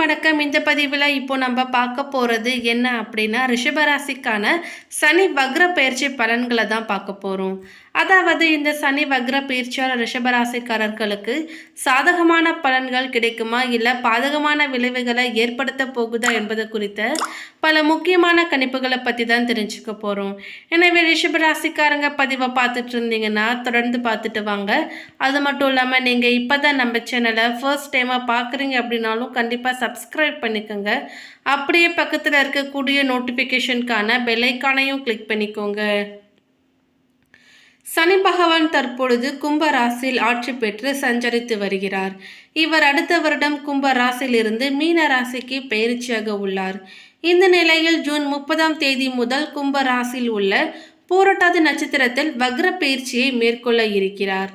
வணக்கம். இந்த பதிவில் இப்போ நம்ம பார்க்க போகிறது என்ன அப்படின்னா ரிஷபராசிக்கான சனி வக்ர பயிற்சி பலன்களை தான் பார்க்க போகிறோம் அதாவது இந்த சனி வக்ர பயிற்சியால் ரிஷபராசிக்காரர்களுக்கு சாதகமான பலன்கள் கிடைக்குமா? இல்லை பாதகமான விளைவுகளை ஏற்படுத்த போகுதா என்பது குறித்த பல முக்கியமான கணிப்புகளை பற்றி தான் தெரிஞ்சுக்க போகிறோம் எனவே ரிஷபராசிக்காரங்க பதிவை பார்த்துட்டு இருந்தீங்கன்னா தொடர்ந்து பார்த்துட்டு வாங்க. அது மட்டும் இல்லாமல் நீங்கள் இப்போ தான் நம்ம சேனலை ஃபர்ஸ்ட் டைமாக பார்க்குறீங்க அப்படின்னாலும் கண்டிப்பாக சப்ஸ்கிரைப் பண்ணிக்கோங்க. அப்படியே பக்கத்தில் இருக்கக்கூடிய நோட்டிஃபிகேஷனுக்கான பெல்லைக்கானையும் கிளிக் பண்ணிக்கோங்க. சனி பகவான் தற்பொழுது கும்ப ராசியில் ஆட்சி பெற்று சஞ்சரித்து வருகிறார். இவர் அடுத்த வருடம் கும்ப ராசியிலிருந்து மீன ராசிக்கு பயிற்சியாக உள்ளார். இந்த நிலையில் ஜூன் முப்பதாம் தேதி முதல் கும்ப ராசியில் உள்ள பூரட்டாதி நட்சத்திரத்தில் வக்ர பயிற்சியை மேற்கொள்ள இருக்கிறார்.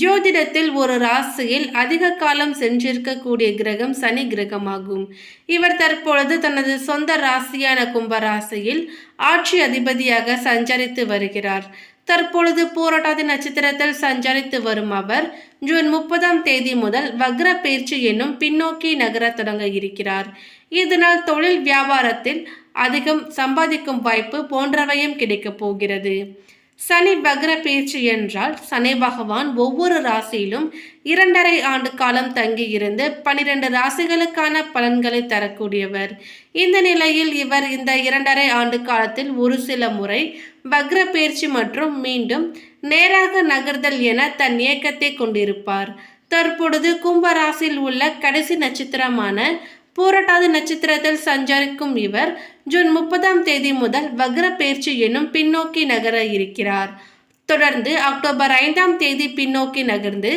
ஜோதிடத்தில் ஒரு ராசியில் அதிக காலம் சென்றிருக்கக்கூடிய கிரகம் சனி கிரகமாகும். இவர் தற்பொழுது தனது சொந்த ராசியான கும்ப ராசியில் ஆட்சி அதிபதியாக சஞ்சரித்து வருகிறார். தற்பொழுது பூரட்டாதி நட்சத்திரத்தில் சஞ்சரித்து வரும் அவர் ஜூன் முப்பதாம் தேதி முதல் வக்ர பயிற்சி என்னும் பின்னோக்கி நகர தொடங்க இருக்கிறார். இதனால் தொழில் வியாபாரத்தில் அதிகம் சம்பாதிக்கும் வாய்ப்பு போன்றவையும் கிடைக்கப் போகிறது. சனி பக்ர பேச்சு என்றால் சனி பகவான் ஒவ்வொரு ராசியிலும் இரண்டரை ஆண்டு காலம் தங்கி இருந்து பனிரெண்டு ராசிகளுக்கான பலன்களை தரக்கூடியவர். இந்த நிலையில் இவர் இந்த இரண்டரை ஆண்டு காலத்தில் ஒரு சில முறை பக்ர பயிற்சி மற்றும் மீண்டும் நேராக நகர்தல் என தன் இயக்கத்தை கொண்டிருப்பார். தற்பொழுது கும்பராசியில் உள்ள கடைசி நட்சத்திரமான பூரட்டாதி நட்சத்திரத்தில் சஞ்சரிக்கும் இவர் ஜூன் முப்பதாம் தேதி முதல் வக்ர பயிற்சி என்னும் பின்னோக்கி நகர இருக்கிறார். தொடர்ந்து அக்டோபர் ஐந்தாம் தேதி பின்னோக்கி நகர்ந்து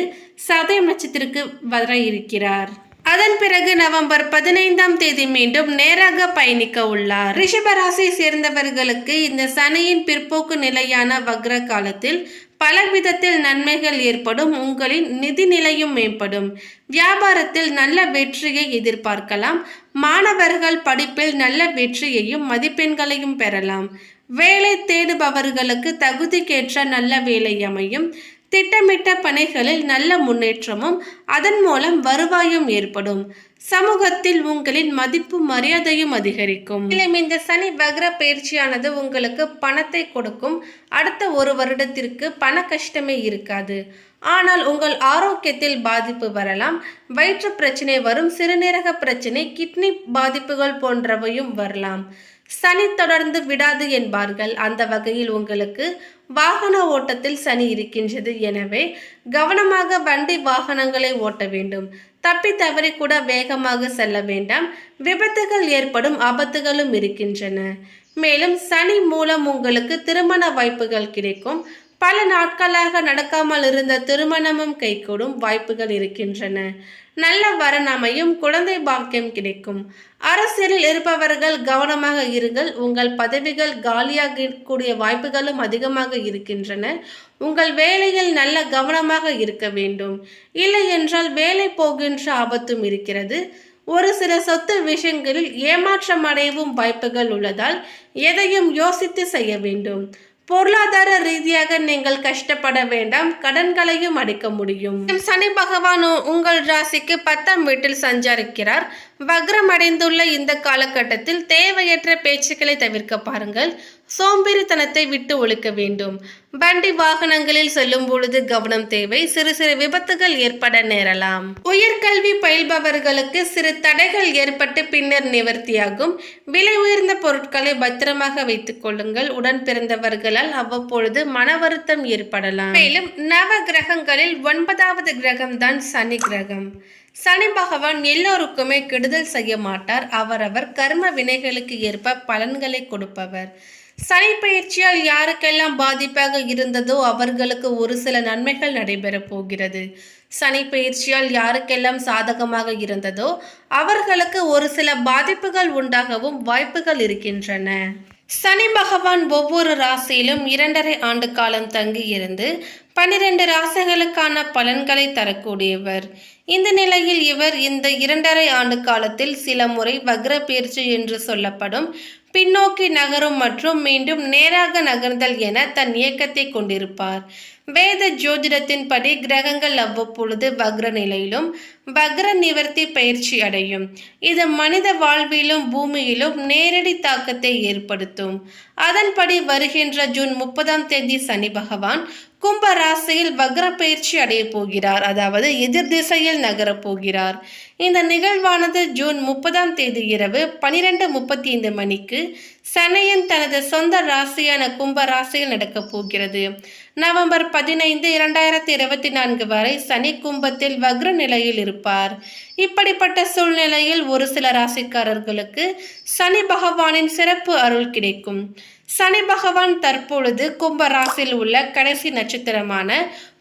சதயம் நட்சத்திரக்கு வர இருக்கிறார். அதன் பிறகு நவம்பர் பதினைந்தாம் தேதி மீண்டும் நேராக பயணிக்க உள்ளார். ரிஷபராசியை சேர்ந்தவர்களுக்கு இந்த சனியின் பிற்போக்கு நிலையான வக்ர காலத்தில் பல விதத்தில் நன்மைகள் ஏற்படும் உங்களின் நிதி நிலையும் மேம்படும். வியாபாரத்தில் நல்ல வெற்றியை எதிர்பார்க்கலாம். மாணவர்கள் படிப்பில் நல்ல வெற்றியையும் மதிப்பெண்களையும் பெறலாம். வேலை தேடுபவர்களுக்கு தகுதிக்கேற்ற நல்ல வேலை அமையும். திட்டமிட்ட பணிகளில் நல்ல முன்னேற்றமும் அதன் மூலம் வருவாயும் ஏற்படும். சமூகத்தில் உங்களின் மதிப்பு மரியாதையும் அதிகரிக்கும். மேலும் இந்த சனி வக்ர பயிற்சியானது உங்களுக்கு பணத்தை கொடுக்கும். அடுத்த ஒரு வருடத்திற்கு பண கஷ்டமே இருக்காது. ஆனால் உங்கள் ஆரோக்கியத்தில் பாதிப்பு வரலாம். வயிற்று பிரச்சனை வரும். சிறுநீரக பிரச்சனை கிட்னி பாதிப்புகள் போன்றவையும் வரலாம். சனி தொடர்ந்து விடாது என்பார்கள். அந்த வகையில் உங்களுக்கு வாகன ஓட்டத்தில் சனி இருக்கின்றது. எனவே கவனமாக வண்டி வாகனங்களை ஓட்ட வேண்டும். தப்பி தவறி கூட வேகமாக செல்ல வேண்டாம். விபத்துகள் ஏற்படும் ஆபத்துகளும் இருக்கின்றன. மேலும் சனி மூலம் உங்களுக்கு திருமண வாய்ப்புகள் கிடைக்கும். பல நாட்களாக நடக்காமல் இருந்த திருமணமும் கைகூடும் வாய்ப்புகள் இருக்கின்றன. நல்ல வரன் அமையும் குழந்தை பாக்கியம் கிடைக்கும். அரசியலில் இருப்பவர்கள் கவனமாக இருங்கள். உங்கள் பதவிகள் காலியாகக்கூடிய வாய்ப்புகளும் அதிகமாக இருக்கின்றன. உங்கள் வேலையில் நல்ல கவனமாக இருக்க வேண்டும். இல்லை என்றால் வேலை போகின்ற ஆபத்தும் இருக்கிறது. ஒரு சில சொத்து விஷயங்களில் ஏமாற்றம் அடையவும் வாய்ப்புகள் உள்ளதால் எதையும் யோசித்து செய்ய வேண்டும். பொருளாதார ரீதியாக நீங்கள் கஷ்டப்பட வேண்டாம். கடன்களையும் அடைக்க முடியும். சனி பகவான் உங்கள் ராசிக்கு பத்தாம் வீட்டில் சஞ்சரிக்கிறார். வக்ரம் அடைந்துள்ள இந்த காலகட்டத்தில் தேவையற்ற பேச்சுக்களை தவிர்க்க பாருங்கள். சோம்பேறித்தனத்தை விட்டு ஒழிக்க வேண்டும். வண்டி வாகனங்களில் செல்லும் பொழுது கவனம் தேவை. சிறு சிறு விபத்துகள் ஏற்பட நேரலாம். உயர்கல்வி பயில்பவர்களுக்கு சிறு தடைகள் ஏற்பட்டு பின்னர் நிவர்த்தியாகும். விலை உயர்ந்த பொருட்களை பத்திரமாக வைத்துக் கொள்ளுங்கள். உடன் பிறந்தவர்களால் அவ்வப்பொழுது மன வருத்தம் ஏற்படலாம். மேலும் நவ கிரகங்களில் ஒன்பதாவது கிரகம்தான் சனி கிரகம். சனி பகவான் எல்லோருக்குமே கெடுதல் செய்ய மாட்டார். அவரவர் கர்ம வினைகளுக்கு ஏற்ப பலன்களை கொடுப்பவர். சனி பயிற்சியால் யாருக்கெல்லாம் பாதிப்பாக இருந்ததோ அவர்களுக்கு ஒரு சில நன்மைகள் நடைபெறப் போகிறது. சனி பயிற்சியால் யாருக்கெல்லாம் சாதகமாக இருந்ததோ அவர்களுக்கு ஒரு சில பாதிப்புகள் உண்டாகவும் வாய்ப்புகள் இருக்கின்றன. சனி பகவான் ஒவ்வொரு ராசியிலும் இரண்டரை ஆண்டு காலம் தங்கி இருந்து பனிரெண்டு ராசிகளுக்கான பலன்களை தரக்கூடியவர். இந்த நிலையில் இவர் இந்த இரண்டரை ஆண்டு காலத்தில் சில முறை வக்ர பயிற்சி என்று சொல்லப்படும் பின்னோக்கி நகரும் மற்றும் மீண்டும் நேராக நகர்ந்தல் என தன் இயக்கத்தை கொண்டிருப்பார். வேத ஜோதிடத்தின்படி கிரகங்கள் அவ்வப்பொழுது வக்ர நிலையிலும் வக்ர நிவர்த்தி பயிற்சி அடையும். இது மனித வாழ்விலும் பூமியிலும் நேரடி தாக்கத்தை ஏற்படுத்தும். அதன்படி வருகின்ற ஜூன் முப்பதாம் தேதி சனி பகவான் கும்ப ராசியில் வக்ர பயிற்சி அடைய போகிறார். அதாவது எதிர் திசையில் நகரப் போகிறார். இந்த நிகழ்வானது ஜூன் முப்பதாம் தேதி இரவு பனிரெண்டு முப்பத்தி ஐந்து மணிக்கு சனியன் தனது சொந்த ராசியான கும்ப ராசியில் நடக்கப் போகிறது. நவம்பர் பதினைந்து இரண்டாயிரத்தி இருபத்தி நான்கு வரை சனி கும்பத்தில் வக்ர நிலையில் இருப்பார். இப்படிப்பட்ட சூழ்நிலையில் ஒரு சில ராசிக்காரர்களுக்கு சனி பகவானின் சிறப்பு அருள் கிடைக்கும். சனி பகவான் தற்பொழுது கும்பராசில் உள்ள கடைசி நட்சத்திரமான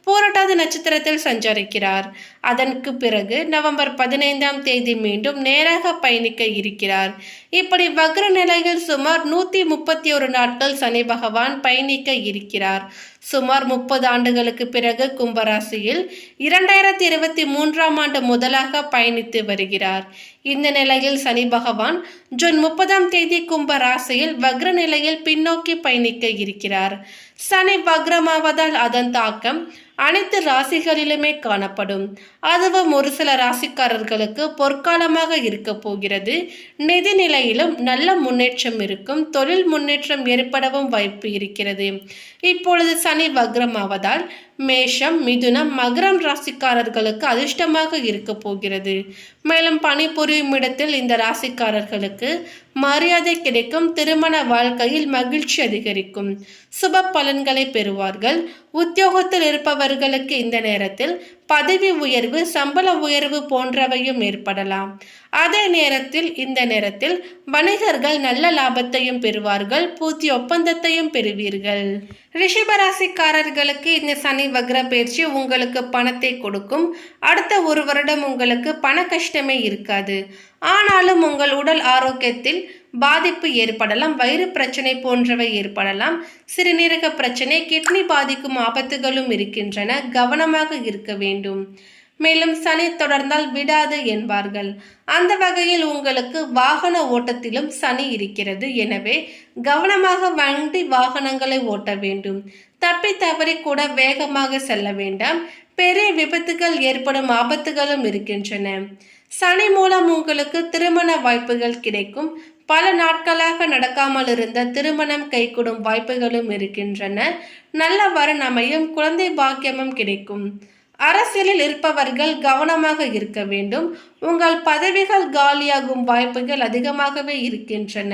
பூரட்டாதி நட்சத்திரத்தில் சஞ்சரிக்கிறார். அதற்கு பிறகு நவம்பர் பதினைந்தாம் தேதி மீண்டும் நேராக பயணிக்க இருக்கிறார். இப்படி வக்ர நிலையில் சுமார் நூற்றி முப்பத்தி ஒரு நாட்கள் சனி பகவான் பயணிக்க இருக்கிறார். சுமார் முப்பது ஆண்டுகளுக்கு பிறகு கும்பராசியில் இரண்டாயிரத்தி இருபத்தி மூன்றாம் ஆண்டு முதலாக பயணித்து வருகிறார். இந்த நிலையில் சனி பகவான் ஜூன் முப்பதாம் தேதி கும்ப ராசியில் வக்ர நிலையில் பின்னோக்கி பயணிக்க இருக்கிறார். சனி வக்ரமாவதால் அதன் தாக்கம் அனைத்து ராசிகளிலுமே காணப்படும். அதுவும் ஒரு சில ராசிக்காரர்களுக்கு பொற்காலமாக இருக்க போகிறது. நிதி நிலையிலும் நல்ல முன்னேற்றம் இருக்கும். தொழில் முன்னேற்றம் ஏற்படவும் வாய்ப்பு இருக்கிறது. இப்பொழுது சனி வக்ரமாவதால் மேஷம் மிதுனம் மகரம் ராசிக்காரர்களுக்கு அதிர்ஷ்டமாக இருக்க போகிறது. மேலும் பணிபுரியும் இடத்தில் இந்த ராசிக்காரர்களுக்கு மரியாதை கிடைக்கும் திருமண வாழ்க்கையில் மகிழ்ச்சி அதிகரிக்கும். சுப பலன்களை பெறுவார்கள். உத்தியோகத்தில் இருப்பவர்களுக்கு இந்த நேரத்தில் பதவி உயர்வு சம்பள உயர்வு போன்றவையும் ஏற்படலாம். அதே நேரத்தில் இந்த நேரத்தில் வணிகர்கள் நல்ல லாபத்தையும் பெறுவார்கள் புதிய ஒப்பந்தத்தையும் பெறுவீர்கள். ரிஷபராசிக்காரர்களுக்கு இந்த சனி வக்ர பயிற்சி உங்களுக்கு பணத்தை கொடுக்கும். அடுத்த ஒரு வருடம் உங்களுக்கு பண கஷ்டமே இருக்காது. ஆனாலும் உங்கள் உடல் ஆரோக்கியத்தில் பாதிப்பு ஏற்படலாம் வயிறு பிரச்சனை போன்றவை ஏற்படலாம். சிறுநீரக பிரச்சனை கிட்னி பாதிக்கும் ஆபத்துகளும் இருக்கின்றன. கவனமாக இருக்க வேண்டும். மேலும் சனி தொடர்ந்தால் விடாது என்பார்கள். அந்த வகையில் உங்களுக்கு வாகன ஓட்டத்திலும் சனி இருக்கிறது. எனவே கவனமாக வண்டி வாகனங்களை ஓட்ட வேண்டும். தப்பி தவறி கூட வேகமாக செல்ல வேண்டாம். பெரிய விபத்துகள் ஏற்படும் ஆபத்துகளும் இருக்கின்றன. சனி மூலம் உங்களுக்கு திருமண வாய்ப்புகள் கிடைக்கும். பல நாட்களாக நடக்காமல் இருந்த திருமணம் கைகூடும் வாய்ப்புகளும் இருக்கின்றன. நல்ல வரன் அமையும் குழந்தை பாக்கியமும் கிடைக்கும். அரசியலில் இருப்பவர்கள் கவனமாக இருக்க வேண்டும். உங்கள் பதவிகள் காலியாகும் வாய்ப்புகள் அதிகமாகவே இருக்கின்றன.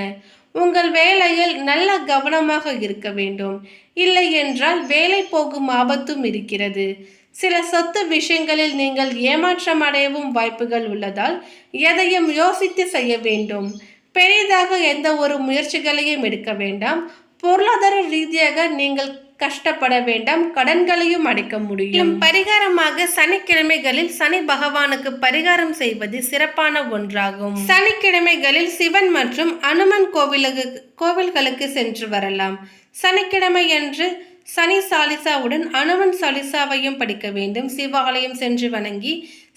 உங்கள் வேலையில் நல்ல கவனமாக இருக்க வேண்டும். இல்லை என்றால் வேலை போகும் ஆபத்தும் இருக்கிறது. சில சொத்து விஷயங்களில் நீங்கள் ஏமாற்றம் அடையவும் வாய்ப்புகள் உள்ளதால் எதையும் யோசித்து செய்ய வேண்டும். பெரிதாக எந்த ஒரு முயற்சிகளையும் எடுக்க வேண்டாம். பொருளாதார ரீதியாக நீங்கள் கஷ்டப்பட வேண்டாம். கடன்களையும் அடைக்க முடியும். பரிகாரமாக சனிக்கிழமைகளில் சனி பகவானுக்கு பரிகாரம் செய்வது சிறப்பான ஒன்றாகும். சனிக்கிழமைகளில் சிவன் மற்றும் அனுமன் கோவிலுக்கு கோவில்களுக்கு சென்று வரலாம். சனிக்கிழமை அன்று சனி சாலிசாவுடன் அனுமன் சாலிசாவையும் படிக்க வேண்டும். சிவாலயம் சென்று வணங்கி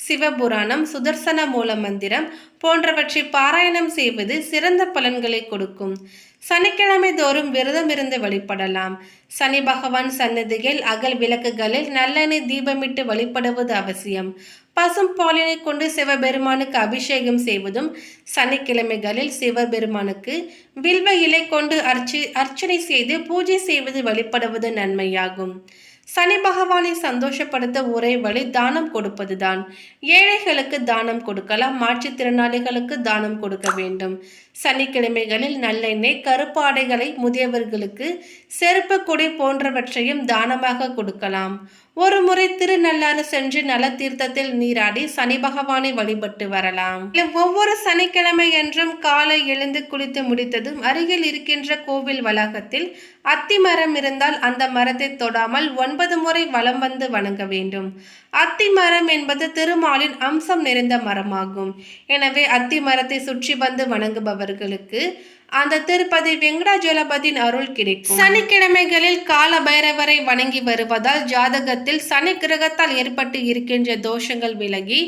சிவபுராணம் சுதர்சன மூல மந்திரம் போன்றவற்றை பாராயணம் செய்வது சிறந்த பலன்களை கொடுக்கும். சனிக்கிழமை தோறும் விரதம் இருந்து வழிபடலாம். சனி பகவான் சன்னதியில் அகல் விளக்குகளில் நல்லெண்ணெய் தீபமிட்டு வழிபடுவது அவசியம். பசும் பாலினை கொண்டு சிவபெருமானுக்கு அபிஷேகம் செய்வதும் சனிக்கிழமைகளில் சிவபெருமானுக்கு வில்வ இலை கொண்டு அர்ச்சி அர்ச்சனை செய்து பூஜை செய்வது வழிபடுவது நன்மையாகும். சனி பகவானை சந்தோஷப்படுத்த ஒரே வழி தானம் கொடுப்பதுதான். ஏழைகளுக்கு தானம் கொடுக்கலாம் மாற்றுத்திறனாளிகளுக்கு தானம் கொடுக்க வேண்டும். சனிக்கிழமைகளில் நல்லெண்ணெய் கருப்பாடைகளை முதியவர்களுக்கு செருப்பு கொடை போன்றவற்றையும் தானமாக கொடுக்கலாம். ஒரு முறை திருநள்ளாறு சென்று நல தீர்த்தத்தில் நீராடி சனி பகவானை வழிபட்டு வரலாம். ஒவ்வொரு சனிக்கிழமை என்றும் காலை எழுந்து குளித்து முடித்ததும் அருகில் இருக்கின்ற கோவில் வளாகத்தில் அத்தி மரம் இருந்தால் அந்த மரத்தை தொடாமல் ஒன்பது முறை வலம் வந்து வணங்க வேண்டும். அத்தி மரம் என்பது திருமாலின் அம்சம் நிறைந்த மரமாகும். எனவே அத்தி மரத்தை சுற்றி வந்து வணங்குபவர்களுக்கு அந்த திருப்பதி வெங்கடாஜலபதியின் அருள் கிடைக்கும். சனிக்கிழமைகளில் கால பைரவரை வணங்கி வருவதால் ஜாதகத்தில் சனி கிரகத்தால் ஏற்பட்டு இருக்கின்ற தோஷங்கள் விலகி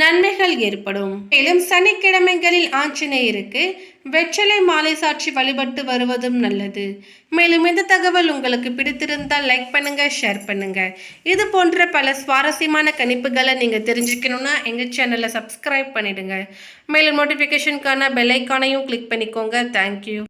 நன்மைகள் ஏற்படும். மேலும் சனிக்கிழமைகளில் ஆஞ்சநேயருக்கு வெற்றிலை மாலை சாட்சி வழிபட்டு வருவதும் நல்லது. மேலும் இந்த தகவல் உங்களுக்கு பிடித்திருந்தால் லைக் பண்ணுங்க ஷேர் பண்ணுங்க. இது போன்ற பல சுவாரஸ்யமான கணிப்புகளை நீங்க தெரிஞ்சுக்கணும்னா எங்க சேனலை சப்ஸ்கிரைப் பண்ணிடுங்க. மேலும் நோட்டிஃபிகேஷனுக்கான பெல் ஐக்கானையும் கிளிக் பண்ணிக்கோங்க. Thank you